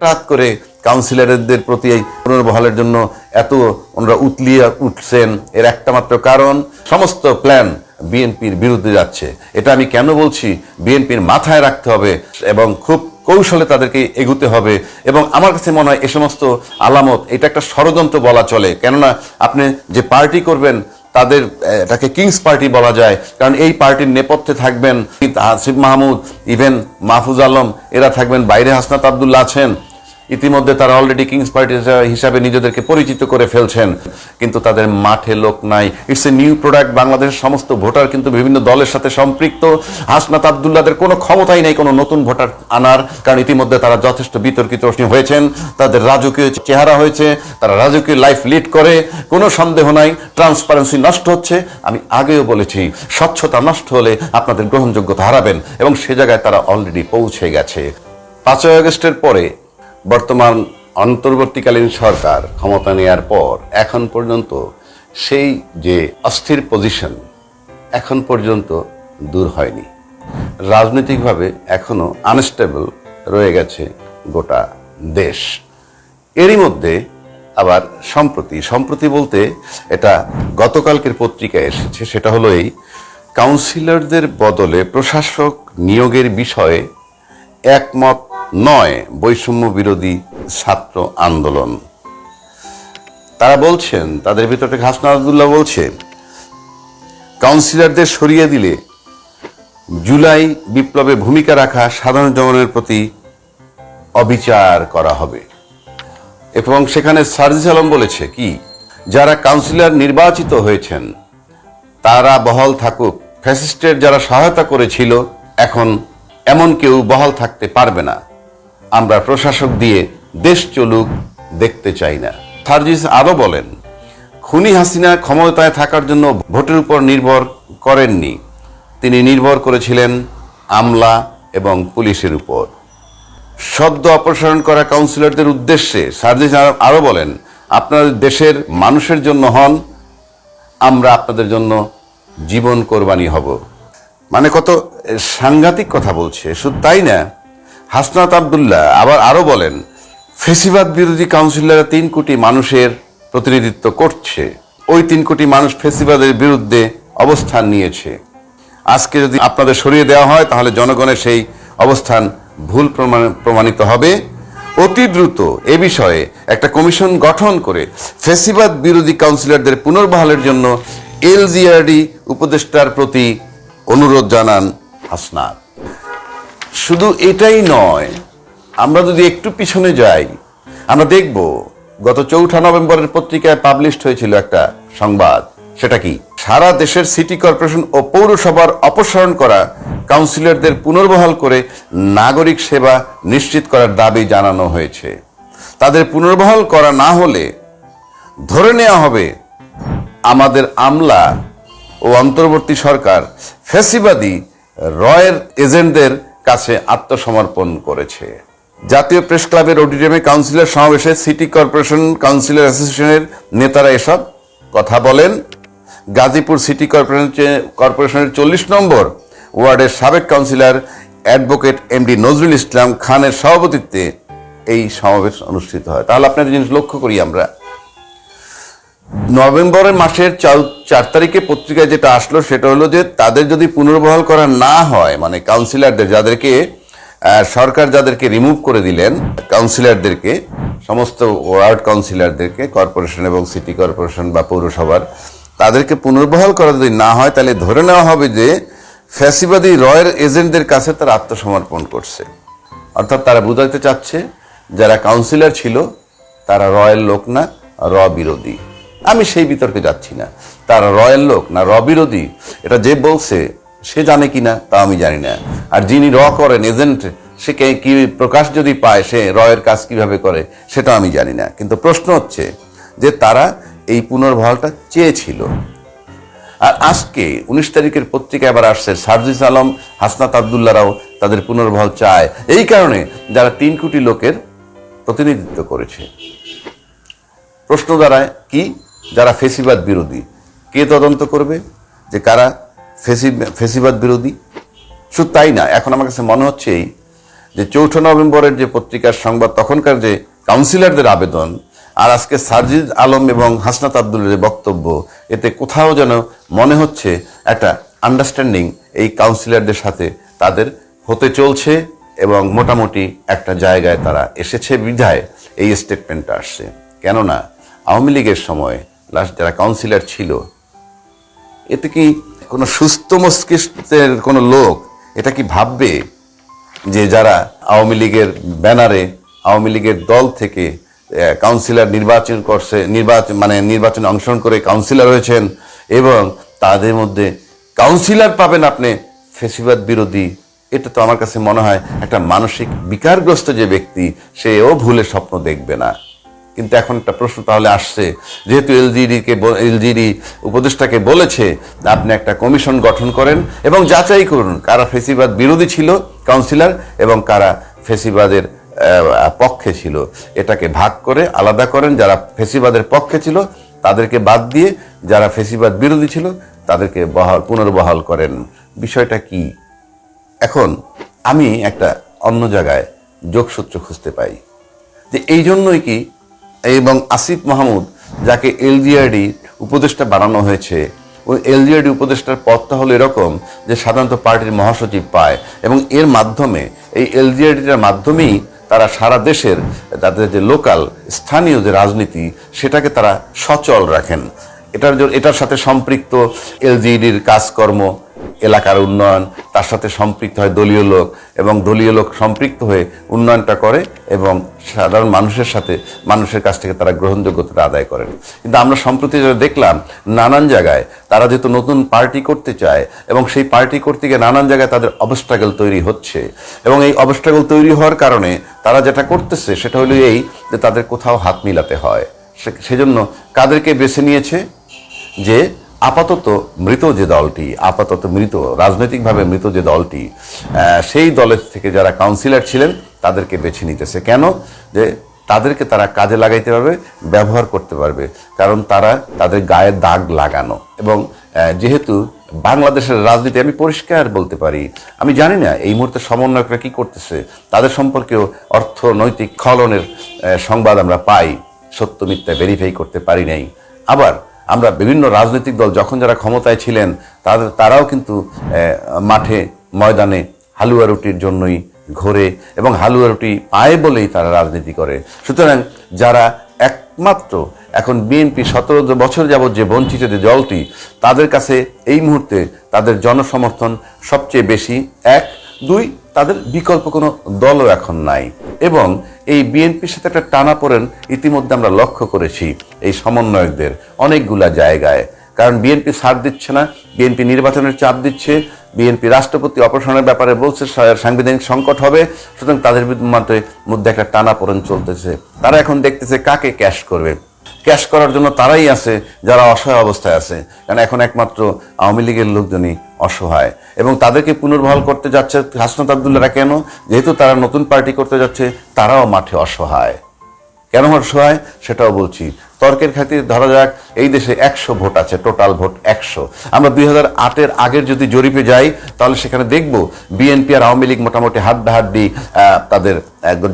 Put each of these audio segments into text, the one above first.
হঠাৎ করে কাউন্সিলরদের প্রতি এই পুনর্বহালের জন্য এত ওনারা উতলিয়ে উঠছেন। এর একটা মাত্র কারণ, সমস্ত প্ল্যান বিএনপির বিরুদ্ধে যাচ্ছে। এটা আমি কেন বলছি? বিএনপির মাথায় রাখতে হবে এবং খুব কৌশলে তাদেরকে এগুতে হবে। এবং আমার কাছে মনে হয় এ সমস্ত আলামত, এটা একটা ষড়যন্ত্র বলা চলে। কেননা আপনি যে পার্টি করবেন, তাদের এটাকে কিংস পার্টি বলা যায়। কারণ এই পার্টির নেপথ্যে থাকবেন আসিফ মাহমুদ ইভেন মাহফুজ আলম, এরা থাকবেন বাইরে হাসনাত আবদুল্লাহ আছেন। ইতিমধ্যে তারা অলরেডি কিংস পার্টি হিসাবে নিজেদেরকে পরিচিত করে ফেলছেন, কিন্তু তাদের মাঠে লোক নাই। ইটস এ নিউ প্রোডাক্ট বাংলাদেশের সমস্ত ভোটার কিন্তু বিভিন্ন দলের সাথে সম্পৃক্ত। হাসনাত আবদুল্লাদের কোনো ক্ষমতাই নেই, কোনো নতুন ভোটার আনার, কারণ ইতিমধ্যে তারা যথেষ্ট বিতর্কিত হয়েছেন। তাদের রাজকীয় চেহারা হয়েছে, তারা রাজকীয় লাইফ লিড করে, কোনো সন্দেহ নাই ট্রান্সপারেন্সি নষ্ট হচ্ছে। আমি আগেও বলেছি, স্বচ্ছতা নষ্ট হলে আপনাদের গ্রহণযোগ্যতা হারাবেন, এবং সে জায়গায় তারা অলরেডি পৌঁছে গেছে। পাঁচই আগস্টের পরে বর্তমান অন্তর্বর্তীকালীন সরকার ক্ষমতা নেয়ার পর এখন পর্যন্ত সেই যে অস্থির পজিশন এখন পর্যন্ত দূর হয়নি। রাজনৈতিকভাবে এখনও আনস্টেবল রয়ে গেছে গোটা দেশ। এরই মধ্যে আবার সম্প্রতি সম্প্রতি বলতে এটা গতকালকের পত্রিকায় এসেছে, সেটা হলো এই কাউন্সিলরদের বদলে প্রশাসক নিয়োগের বিষয়ে একমত নয়, বৈষম্য বিরোধী ছাত্র আন্দোলন। তারা বলছেন, তাদের ভিতরে হাসনা আবদুল্লাহ বলছে? কাউন্সিলরদের সরিয়ে দিলে জুলাই বিপ্লবে ভূমিকা রাখা সাধারণ জনগণের প্রতি অবিচার করা হবে। এবং সেখানে সার্জিস আলম বলেছে, কি? যারা কাউন্সিলর নির্বাচিত হয়েছেন, তারা বহাল থাকুক। ফ্যাসিস্টের যারা সহায়তা করেছিল, এখন এমন কেউ বহাল থাকতে পারবে না। আমরা প্রশাসক দিয়ে দেশ চলুক দেখতে চাই না। সার্জিস আরও বলেন, খুনি হাসিনা ক্ষমতায় থাকার জন্য ভোটের উপর নির্ভর করেননি। তিনি নির্ভর করেছিলেন আমলা এবং পুলিশের উপর। সদ্য অপসারণ করা কাউন্সিলরদের উদ্দেশ্যে সার্জিস আরও বলেন আপনাদের দেশের মানুষের জন্য হন, আমরা আপনাদের জন্য জীবন কোরবানি হব। মানে কত সাংঘাতিক কথা বলছে, শুধু তাই না? হাসনাত আবদুল্লাহ আবার আরও বলেন, ফেসিবাদ বিরোধী কাউন্সিলররা তিন কোটি মানুষের প্রতিনিধিত্ব করছে। ওই তিন কোটি মানুষ ফেসিবাদের বিরুদ্ধে অবস্থান নিয়েছে। আজকে যদি আপনাদের সরিয়ে দেওয়া হয়, তাহলে জনগণের সেই অবস্থান ভুল প্রমাণ- প্রমাণিত হবে। অতি দ্রুত এ বিষয়ে একটা কমিশন গঠন করে ফেসিবাদ বিরোধী কাউন্সিলরদের পুনর্বহালের জন্য এলজিআরডি উপদেষ্টার প্রতি অনুরোধ জানান হাসনাত। শুধু এটাই নয়, আমরা যদি একটু পিছনে যাই, আমরা দেখব, গত চৌঠা নভেম্বরের পত্রিকায় পাবলিশড হয়েছিল একটা সংবাদ, সেটা কি? সারা দেশের সিটি কর্পোরেশন ও পৌরসভার অপসারণ করা কাউন্সিলরদের পুনর্বহাল করে নাগরিক সেবা নিশ্চিত করার দাবি জানানো হয়েছে। তাদের পুনর্বহাল করা না হলে ধরে নেওয়া হবে, আমাদের আমলা ও অন্তর্বর্তী সরকার ফেসিবাদী রয়ের এজেন্টদের কাছে আত্মসমর্পণ করেছে। জাতীয় প্রেস ক্লাবের অডিটোরিয়ামে কাউন্সিলর সমাবেশে সিটি কর্পোরেশন কাউন্সিলর অ্যাসোসিয়েশনের নেতারা এসব কথা বলেন। গাজীপুর সিটি কর্পোরেশন কর্পোরেশনের চল্লিশ নম্বর ওয়ার্ডের সাবেক councillor advocate MD Nazrul Islam খানের সভাপতিত্বে এই সমাবেশ অনুষ্ঠিত হয়। তাহলে আপনার জিনিস লক্ষ্য করি আমরা। নভেম্বরের মাসের চার- তারিখে পত্রিকায় যেটা আসলো, সেটা হলো যে তাদের যদি পুনর্বহাল করা না হয় মানে কাউন্সিলরদের যাদেরকে সরকার যাদেরকে রিমুভ করে দিলেন কাউন্সিলরদেরকে সমস্ত ওয়ার্ড কাউন্সিলরদেরকে কর্পোরেশন এবং সিটি কর্পোরেশন বা পৌরসভার, তাদেরকে পুনর্বহাল করা যদি না হয়, তাহলে ধরে নেওয়া হবে যে ফ্যাসিবাদী রয়ের এজেন্টদের কাছে তারা আত্মসমর্পণ করছে। অর্থাৎ তারা বুঝাইতে চাচ্ছে, যারা কাউন্সিলর ছিল, তারা রয়্যাল লোক না, র বিরোধী। আমি সেই বিতর্কে যাচ্ছি না। তারা রয়্যাল লোক না র বিরোধী, এটা যে বলছে, সে জানে কিনা, তা আমি জানি না। আর যিনি র করেন, এজেন্ট, সে কে, কি প্রকাশ যদি পায়, সে রয়ের কাজ কীভাবে করে, সেটা আমি জানি না। কিন্তু প্রশ্ন হচ্ছে যে তারা এই পুনর্বহালটা চেয়েছিল। আর আজকে, উনিশ তারিখের পত্রিকায় আবার আসছে, সার্জিস আলম, হাসনাত আবদুল্লারাও তাদের পুনর্বহাল চায়। এই কারণে যারা তিন কোটি লোকের প্রতিনিধিত্ব করেছে। প্রশ্ন দাঁড়ায়, কি যারা ফেসিবাদ বিরোধী, কে তদন্ত করবে যে কারা ফেসি ফেসিবাদ বিরোধী? শুধু তাই না, এখন আমার কাছে মনে হচ্ছে যে চৌঠা নভেম্বরের যে পত্রিকার সংবাদ, তখনকার যে কাউন্সিলরদের আবেদন, আর আজকে সার্জিদ আলম এবং হাসনাত আব্দুলের যে বক্তব্য, এতে কোথাও যেন মনে হচ্ছে একটা আন্ডারস্ট্যান্ডিং এই কাউন্সিলরদের সাথে তাদের হতে চলছে এবং মোটামুটি একটা জায়গায় তারা এসেছে বিধায়, এই স্টেটমেন্টটা আসছে। কেননা, আওয়ামী লীগের সময় লাস্ট যারা কাউন্সিলর ছিল, এতে কি কোনো সুস্থ মস্তিষ্কের কোনো লোক এটা কি ভাববে যে যারা আওয়ামী লীগের ব্যানারে, আওয়ামী লীগের দল থেকে কাউন্সিলর নির্বাচন করছে, নির্বাচন মানে নির্বাচনে অংশগ্রহণ করে কাউন্সিলর হয়েছেন এবং তাদের মধ্যে কাউন্সিলর পাবেন আপনি ফেসিবাদ বিরোধী। এটা তো আমার কাছে মনে হয় একটা মানসিক বিকারগ্রস্ত যে ব্যক্তি সেও ভুলে স্বপ্ন দেখবে না। কিন্তু এখন একটা প্রশ্ন তাহলে আসছে। যেহেতু এলজিডিকে এলজিডি উপদেষ্টাকে বলেছে, আপনি একটা কমিশন গঠন করেন এবং যাচাই করুন কারা ফেসিবাদ বিরোধী ছিল, কাউন্সিলর এবং কারা ফেসিবাদের পক্ষে ছিল। এটাকে ভাগ করে আলাদা করেন, যারা ফেসিবাদের পক্ষে ছিল, তাদেরকে বাদ দিয়ে যারা ফেসিবাদ বিরোধী ছিল, তাদেরকে বহাল, পুনর্বহাল করেন। বিষয়টা কি? এখন আমি একটা অন্য জায়গায় যোগসূত্র খুঁজতে পাই। যে এই জন্যই কি এবং আসিফ মাহমুদ, যাকে এলজিআরডি উপদেষ্টা বানানো হয়েছে। ওই এলজিআরডি উপদেষ্টার পদটা হলো এরকম যে সাধারণত পার্টির মহাসচিব পায় এবং এর মাধ্যমে, এই এলজিআরডিটার মাধ্যমেই তারা সারা দেশের তাদের যে লোকাল, স্থানীয় যে রাজনীতি, সেটাকে তারা সচল রাখেন। এটার এটার সাথে সম্পৃক্ত এলজিডির কাজকর্ম এলাকার উন্নয়ন, তার সাথে সম্পৃক্ত হয় দলীয় লোক এবং দলীয় লোক সম্পৃক্ত হয়ে উন্নয়নটা করে এবং সাধারণ মানুষের সাথে মানুষের কাছ থেকে তারা গ্রহণযোগ্যতা আদায় করেন। কিন্তু আমরা সম্প্রতি যেটা দেখলাম, নানান জায়গায় তারা যেহেতু নতুন পার্টি করতে চায় এবং সেই পার্টি করতে গিয়ে নানান জায়গায় তাদের অবস্ট্রাগল তৈরি হচ্ছে এবং এই অবস্ট্রাগল তৈরি হওয়ার কারণে তারা যেটা করতেছে সেটা হলো এই যে তাদের কোথাও হাত মিলাতে হয়। সেজন্য কাদেরকে বেছে নিয়েছে যে আপাতত মৃত যে দলটি, আপাতত মৃত, রাজনৈতিকভাবে মৃত যে দলটি সেই দলের থেকে যারা কাউন্সিলর ছিলেন, তাদেরকে বেছে নিতেছে। কেন? যে তাদেরকে তারা কাজে লাগাইতে পারবে, ব্যবহার করতে পারবে। কারণ তারা তাদের গায়ে দাগ লাগানো। এবং যেহেতু বাংলাদেশের রাজনীতি, আমি পরিষ্কার বলতে পারি, আমি জানি না এই মুহূর্তে সমন্বয়করা কি করতেছে। তাদের সম্পর্কেও অর্থনৈতিক খলনের সংবাদ আমরা পাই। সত্য মিথ্যা ভেরিফাই করতে পারি নাই। আবার আমরা বিভিন্ন রাজনৈতিক দল যখন যারা ক্ষমতায় ছিলেন, তাদের, তারাও কিন্তু মাঠে, ময়দানে হালুয়া রুটির জন্যই ঘোরে এবং হালুয়া রুটি পায় বলেই তারা রাজনীতি করে। সুতরাং যারা একমাত্র এখন বিএনপি সতেরো বছর যাবৎ যে বঞ্চিত যে দলটি, তাদের কাছে এই মুহূর্তে তাদের জনসমর্থন সবচেয়ে বেশি। এক, দুই তাদের বিকল্প কোনো দলও এখন নাই। এবং এই বিএনপির সাথে একটা টানা পড়েন ইতিমধ্যে আমরা লক্ষ্য করেছি এই সমন্বয়কদের অনেকগুলা জায়গায়। কারণ বিএনপি ছাড় দিচ্ছে না, বিএনপি নির্বাচনের চাপ দিচ্ছে, বিএনপি রাষ্ট্রপতি অপারেশনের ব্যাপারে বলছে সাংবিধানিক সংকট হবে, সুতরাং তাদের মধ্যে- একটা টানাপোড়েন চলতেছে। তারা এখন দেখতেছে কাকে ক্যাশ করবে। ক্যাশ করার জন্য তারাই আছে, যারা অসহায় অবস্থায় আছে। কারণ এখন একমাত্র আওয়ামী লীগের লোকজনই অসহায়। এবং তাদেরকে পুনর্বহাল করতে যাচ্ছে হাসনাত আবদুল্লারা কেন? যেহেতু তারা নতুন পার্টি করতে যাচ্ছে, তারাও মাঠে অসহায়। কেন অসহায় সেটাও বলছি। তর্কের খাতির ধরা যাক, এই দেশে একশো ভোট আছে, টোটাল ভোট একশো। আমরা দুই হাজার আটের আগের যদি জরিপে যাই, তাহলে সেখানে দেখব বিএনপি আর আওয়ামী লীগ মোটামুটি হাড্ডাহাড্ডি তাদের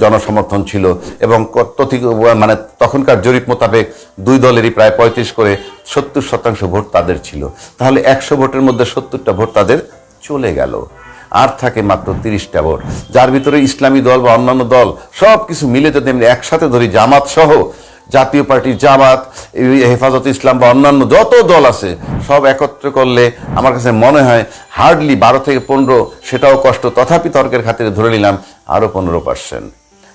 জনসমর্থন ছিল। এবং মানে তখনকার জরিপ মোতাবেক দুই দলেরই প্রায় পঁয়ত্রিশ করে সত্তর শতাংশ ভোট তাদের ছিল। তাহলে একশো ভোটের মধ্যে সত্তরটা ভোট তাদের চলে গেল। আর থাকে মাত্র তিরিশটা ভোট। যার ভিতরে ইসলামী দল বা অন্যান্য দল সব কিছু মিলে যদি আমরা একসাথে ধরি, জামাত সহ, জাতীয় পার্টি জামাত হেফাজত ইসলাম বা অন্যান্য যত দল আছে, সব একত্র করলে আমার কাছে মনে হয় হার্ডলি বারো থেকে পনেরো সেটাও কষ্ট। তথাপি তর্কের খাতিরে ধরে নিলাম আরও পনেরো পার্সেন্ট।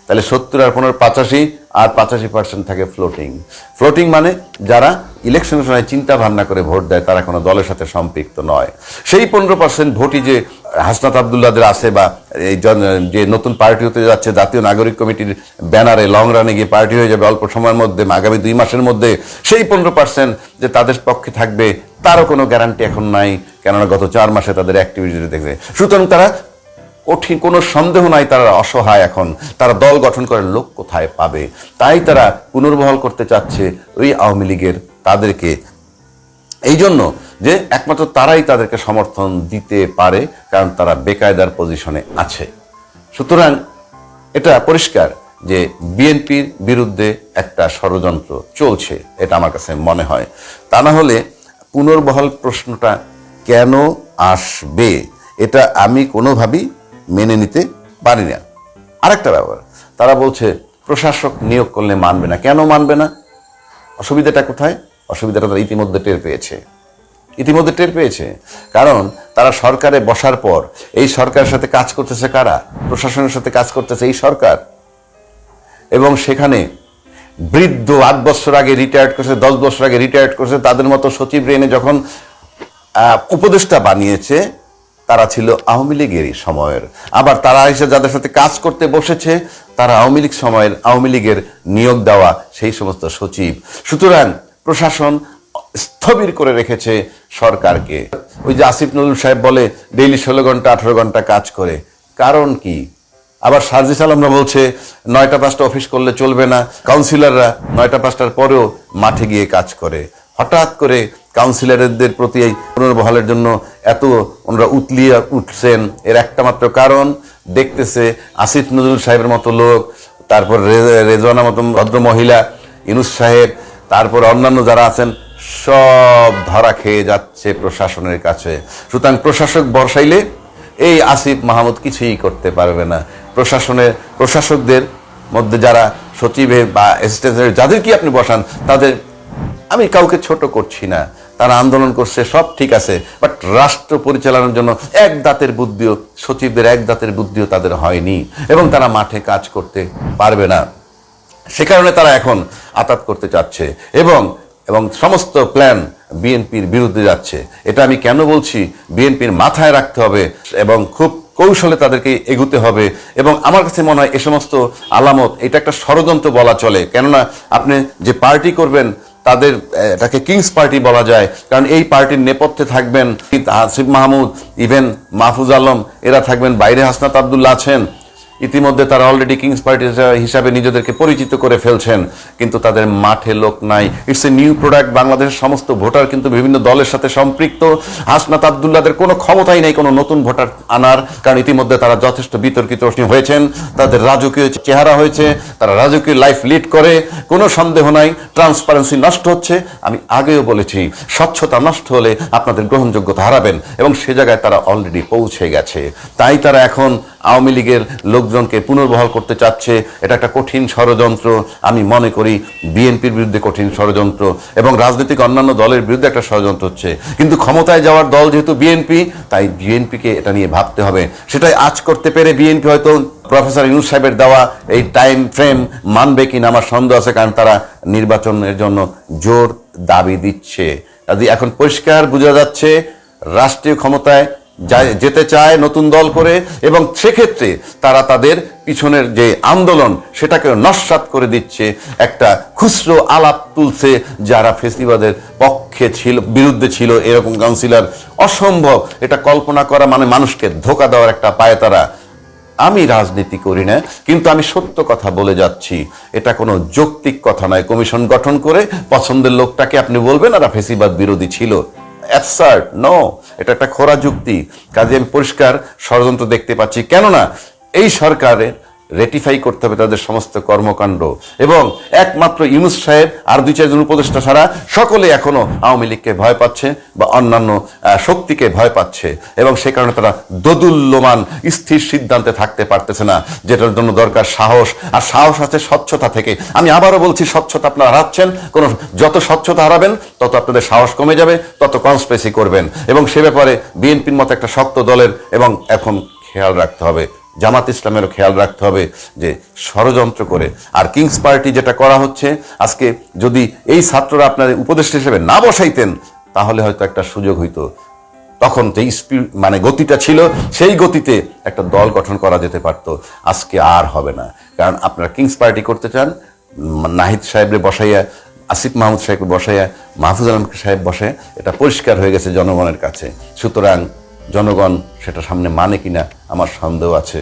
তাহলে সত্তর আর পনেরো, পাঁচাশি, আর পাঁচাশি পার্সেন্ট থাকে ফ্লোটিং ফ্লোটিং মানে যারা ইলেকশনের সময় চিন্তা ভাবনা করে ভোট দেয়, তারা কোনো দলের সাথে সম্পৃক্ত নয়। সেই পনেরো পার্সেন্ট ভোটই যে হাসনাত আবদুল্লাদের আছে বা এই যে নতুন পার্টি হতে যাচ্ছে, জাতীয় নাগরিক কমিটির ব্যানারে লং রানে গিয়ে পার্টি হয়ে যাবে অল্প সময়ের মধ্যে, আগামী দুই মাসের মধ্যে, সেই পনেরো পার্সেন্ট যে তাদের পক্ষে থাকবে, তারও কোনো গ্যারান্টি এখন নাই, কেননা গত চার মাসে তাদের অ্যাক্টিভিটি দেখবে। সুতরাং তারা কঠিন, কোনো সন্দেহ নাই, তারা অসহায় এখন। তারা দল গঠন করে লোক কোথায় পাবে? তাই তারা পুনর্বহাল করতে চাচ্ছে ওই আওয়ামী লীগের তাদেরকে। এই জন্য যে একমাত্র তারাই তাদেরকে সমর্থন দিতে পারে, কারণ তারা বেকায়দার পজিশনে আছে। সুতরাং এটা পরিষ্কার যে বিএনপির বিরুদ্ধে একটা ষড়যন্ত্র চলছে, এটা আমার কাছে মনে হয়। তা না হলে পুনর্বহাল প্রশ্নটা কেন আসবে, এটা আমি কোনোভাবেই মেনে নিতে পারি না। আরেকটা ব্যাপার, তারা বলছে প্রশাসক নিয়োগ করলে মানবে না। কেন মানবে না? অসুবিধাটা কোথায়? অসুবিধাটা তারা ইতিমধ্যে টের পেয়েছে। ইতিমধ্যে টের পেয়েছে। কারণ তারা সরকারে বসার পর এই সরকারের সাথে কাজ করতেছে কারা? প্রশাসনের সাথে কাজ করতেছে এই সরকার। এবং সেখানে বৃদ্ধ আট বছর আগে রিটায়ার্ড করছে, দশ বছর আগে রিটায়ার্ড করেছে, তাদের মতো সচিব রেনে যখন উপদেষ্টা বানিয়েছে, তারা ছিল আওয়ামী লীগেরই সময়ের। আবার তারা এসে যাদের সাথে কাজ করতে বসেছে, তারা আওয়ামী লীগ সময়ের আওয়ামী লীগের নিয়োগ দেওয়া সেই সমস্ত সচিব। সুতরাং প্রশাসন স্থবির করে রেখেছে সরকারকে। ওই যে আসিফ নজরুল সাহেব বলে, ডেইলি ষোলো ঘণ্টা, আঠারো ঘণ্টা কাজ করে। কারণ কি? আবার সার্জিস আলমরা বলছে, নয়টা পাঁচটা অফিস করলে চলবে না। কাউন্সিলররা নয়টা পাঁচটার পরেও মাঠে গিয়ে কাজ করে। হঠাৎ করে কাউন্সিলরদের প্রতি এই পুনর্বহালের জন্য এত ওনারা উতলিয়ে উঠছেন। এর একটা মাত্র কারণ, দেখতেছে আসিফ নজরুল সাহেবের মতো লোক, তারপর রেজওয়ানা মতো ভদ্র মহিলা ইনুস সাহেব তারপর অন্যান্য যারা আছেন, সব ধরা খেয়ে যাচ্ছে প্রশাসনের কাছে। সুতরাং প্রশাসক বর্ষাইলে এই আসিফ মাহমুদ কিছুই করতে পারবে না। প্রশাসনের, প্রশাসকদের মধ্যে যারা সচিবের বা অ্যাসিস্ট্যান্টের যাদের কি আপনি বসান, তাদের আমি কাউকে ছোট করছি না। তারা আন্দোলন করছে, সব ঠিক আছে। বাট রাষ্ট্র পরিচালনার জন্য এক দাঁতের বুদ্ধিও, সচিবদের এক দাঁতের বুদ্ধিও তাদের হয়নি। এবং তারা মাঠে কাজ করতে পারবে না। সে কারণে তারা এখন আতাত করতে চাচ্ছে এবং এবং সমস্ত প্ল্যান বিএনপির বিরুদ্ধে যাচ্ছে। এটা আমি কেন বলছি? বিএনপির মাথায় রাখতে হবে এবং খুব কৌশলে তাদেরকে এগুতে হবে এবং আমার কাছে মনে হয় এ সমস্ত আলামত, এটা একটা ষড়যন্ত্র বলা চলে। কেননা আপনি যে পার্টি করবেন, তাদের এটাকে কিংস পার্টি বলা যায়। কারণ এই পার্টির নেপথ্যে থাকবেন আসিফ মাহমুদ ইভেন মাহফুজ আলম, এরা থাকবেন। বাইরে হাসনাত আবদুল্লাহ আছেন। ইতিমধ্যে তারা অলরেডি কিংস পার্টি হিসাবে নিজেদেরকে পরিচিত করে ফেলছেন, কিন্তু তাদের মাঠে লোক নাই। ইটস এ নিউ প্রোডাক্ট বাংলাদেশের সমস্ত ভোটার কিন্তু বিভিন্ন দলের সাথে সম্পৃক্ত। হাসনাত আবদুল্লাদের কোনো ক্ষমতাই নেই, কোনো নতুন ভোটার আনার, কারণ ইতিমধ্যে তারা যথেষ্ট বিতর্কিত হয়েছেন। তাদের রাজকীয় চেহারা হয়েছে, তারা রাজকীয় লাইফ লিড করে, কোনো সন্দেহ নাই ট্রান্সপারেন্সি নষ্ট হচ্ছে। আমি আগেও বলেছি, স্বচ্ছতা নষ্ট হলে আপনাদের গ্রহণযোগ্যতা হারাবেন, এবং সে জায়গায় তারা অলরেডি পৌঁছে গেছে। তাই তারা এখন আওয়ামী লীগের লোকজনকে পুনর্বহাল করতে চাচ্ছে, এটা একটা কঠিন ষড়যন্ত্র। আমি মনে করি বিএনপির বিরুদ্ধে কঠিন ষড়যন্ত্র এবং রাজনৈতিক অন্যান্য দলের বিরুদ্ধে একটা ষড়যন্ত্র হচ্ছে। কিন্তু ক্ষমতায় যাওয়ার দল যেহেতু বিএনপি, তাই বিএনপিকে এটা নিয়ে ভাবতে হবে। সেটাই আজ করতে পেরে বিএনপি হয়তো প্রফেসর ইউনুস সাহেবের দেওয়া এই টাইম ফ্রেম মানবে কিনা আমার সন্দেহ আছে, কারণ তারা নির্বাচনের জন্য জোর দাবি দিচ্ছে। এখন পরিষ্কার বোঝা যাচ্ছে, রাষ্ট্রীয় ক্ষমতায় যেতে চায় নতুন দল করে এবং সেক্ষেত্রে তারা তাদের পিছনের যে আন্দোলন সেটাকে নস্বাত করে দিচ্ছে। একটা খুচরো আলাপ তুলছে যারা ফেসিবাদের পক্ষে ছিল, বিরুদ্ধে ছিল এরকম কাউন্সিলর। অসম্ভব। এটা কল্পনা করা মানে মানুষকে ধোকা দেওয়ার একটা পায় তারা। আমি রাজনীতি করি না, কিন্তু আমি সত্য কথা বলে যাচ্ছি। এটা কোনো যৌক্তিক কথা নয়। কমিশন গঠন করে পছন্দের লোকটাকে আপনি বলবেন আর ফেসিবাদ বিরোধী ছিল। অ্যাবসার্ড ন, এটা একটা খোরা যুক্তি। কাজে আমি পরিষ্কার ষড়যন্ত্র দেখতে পাচ্ছি। কেননা, এই সরকারের রেটিফাই করতে হবে তাদের সমস্ত কর্মকাণ্ড। এবং একমাত্র ইউনুস সাহেব আর দুই, চারজন উপদেষ্টা ছাড়া সকলে এখনও আওয়ামী লীগকে ভয় পাচ্ছে বা অন্যান্য শক্তিকে ভয় পাচ্ছে। এবং সে কারণে তারা দোদুল্যমান, স্থির সিদ্ধান্তে থাকতে পারতেছে না, যেটার জন্য দরকার সাহস। আর সাহস আছে স্বচ্ছতা থেকে। আমি আবারও বলছি, স্বচ্ছতা আপনারা হারাচ্ছেন। কোনো, যত স্বচ্ছতা হারাবেন, তত আপনাদের সাহস কমে যাবে, তত কনস্পেসি করবেন। এবং সে ব্যাপারে বিএনপির মতো একটা শক্ত দলের এবং এখন খেয়াল রাখতে হবে। জামাত ইসলামেরও খেয়াল রাখতে হবে যে ষড়যন্ত্র করে। আর কিংস পার্টি যেটা করা হচ্ছে, আজকে যদি এই ছাত্ররা আপনার উপদেষ্টা হিসেবে না বসাইতেন, তাহলে হয়তো একটা সুযোগ হইতো। তখন যে স্পিড মানে গতিটা ছিল, সেই গতিতে একটা দল গঠন করা যেতে পারত। আজকে আর হবে না। কারণ আপনারা কিংস পার্টি করতে চান নাহিদ সাহেবরে বসাইয়া, আসিফ মাহমুদ সাহেবকে বসাইয়া, মাহফুজ আলম সাহেব বসে, এটা পরিষ্কার হয়ে গেছে জনগণের কাছে। সুতরাং জনগণ সেটা সামনে মানে কিনা আমার সন্দেহ আছে।